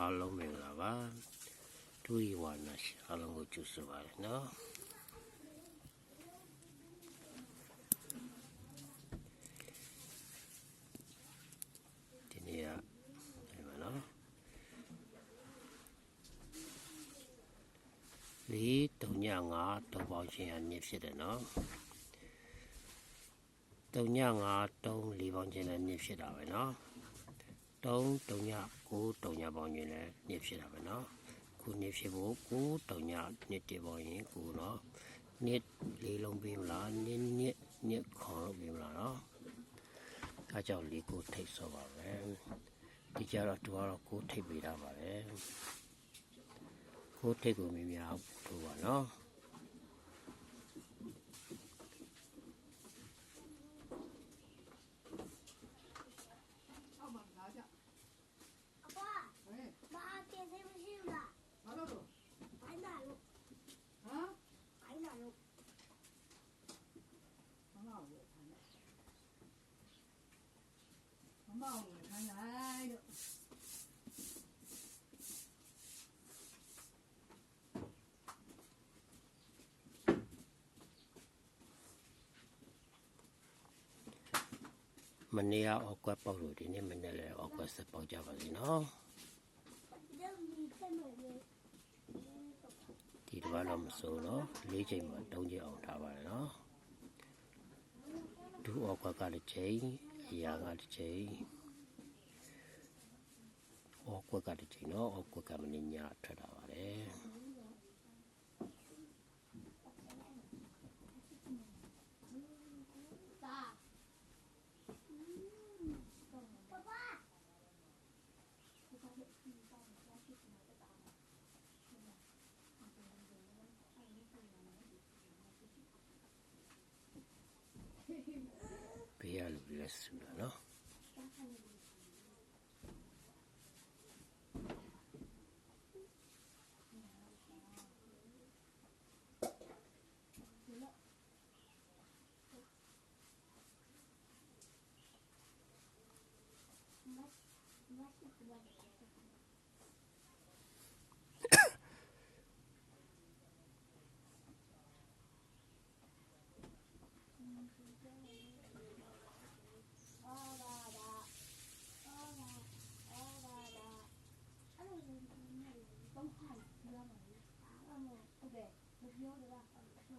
အားလုံးမင်္ဂလာပါဒူရီဝါနာရှိအားလုံးကိုကြိုဆိုပါရနော်ဒီနေ့ကဒီမှာနော်လေးတုံညငါတုံပေါင်းချင်းအမြင့်ဖြစ်တယ်နော်တုံညငါတုံလေးပေါင်းချင်းလည်းမြင့်ဖြစ်တာပဲနော် 3 3ည9 3ညပေါင်းရင်လည်းညဖြစ်တာပဲเนาะခုညဖြစ်ဖို့9 3ညနှစ်တပေါင်းရင်9เนาะနှစ်လေးလုံးပြီးမလားနှစ်နှစ်နှစ်ခေါ်လို့ပြီးမလားเนาะအဲကြောင့်လေးကိုထိတ်ဆော့ပါပဲဒီကြတော့သူကတော့ကိုထိတ်ပေးတာပါပဲကိုထိတ်ကိုမင်းများဘူးပါเนาะ ပေါင်းလို့ခိုင်းလိုက်လို့မနေ့ကအောက်ကွက်ပေါက်လို့ဒီနေ့မနေ့လည်းအောက်ကွက်ဆက်ပေါက်ကြပါလိမ့်နော်ဒီတစ်ပတ်တော့မစိုးတော့လေးချိန်မှာ၃ချိန်အောင်ထားပါရနော်ဒူအောက်ကွက်ကလည်းချိန် ရေရာကတစ်ချိန်အောက်ကွက်ကတစ်ချိန်နော်အောက်ကွက်ကမင်းညာထွက်လာပါတယ် ရလူလ